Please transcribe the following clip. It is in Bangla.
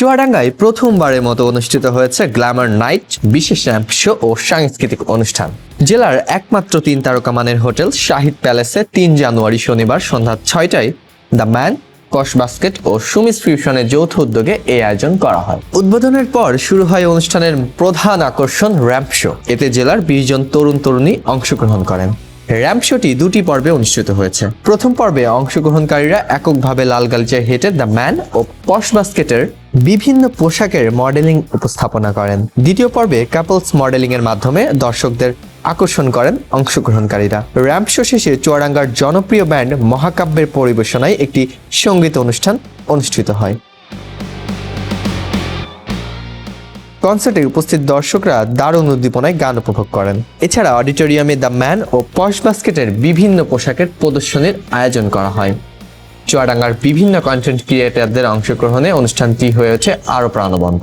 চুয়াডাঙ্গায় প্রথমবারের মতো অনুষ্ঠিত হয়েছে গ্ল্যামার নাইট, বিশেষ র্যাম্প শো ও সাংস্কৃতিক অনুষ্ঠান। জেলার একমাত্র তিন তারকা মানের হোটেল শাহিদ প্যালেসে তিন জানুয়ারি শনিবার সন্ধ্যা ছয়টায় দ্য ম্যান, কস বাস্কেট ও সুমিস ফিউশনের যৌথ উদ্যোগে এই আয়োজন করা হয়। উদ্বোধনের পর শুরু হয় অনুষ্ঠানের প্রধান আকর্ষণ র্যাম্প শো। এতে জেলার বিশ জন তরুণ তরুণী অংশগ্রহণ করেন। র্যাম্প শোটি দুটি পর্বে অনুষ্ঠিত হয়েছে। প্রথম পর্বে অংশগ্রহণকারীরা এককভাবে লাল গালিচায় হেঁটে দ্য ম্যান ও পশ বাস্কেটের বিভিন্ন পোশাকের মডেলিং উপস্থাপনা করেন। দ্বিতীয় পর্বে কাপলস মডেলিং এর মাধ্যমে দর্শকদের আকর্ষণ করেন অংশগ্রহণকারীরা। র্যাম্প শো শেষে চুয়াডাঙ্গার জনপ্রিয় ব্যান্ড মহাকাব্যের পরিবেশনায় একটি সংগীত অনুষ্ঠান অনুষ্ঠিত হয়। কনসার্টে উপস্থিত দর্শকরা দারুণ উদ্দীপনায় গান উপভোগ করেন। এছাড়া অডিটোরিয়ামে দ্য ম্যান ও পশ বাস্কেটের বিভিন্ন পোশাকের প্রদর্শনীর আয়োজন করা হয়। চুয়াডাঙ্গার বিভিন্ন কন্টেন্ট ক্রিয়েটারদের অংশগ্রহণে অনুষ্ঠানটি হয়েছে আরও প্রাণবন্ত।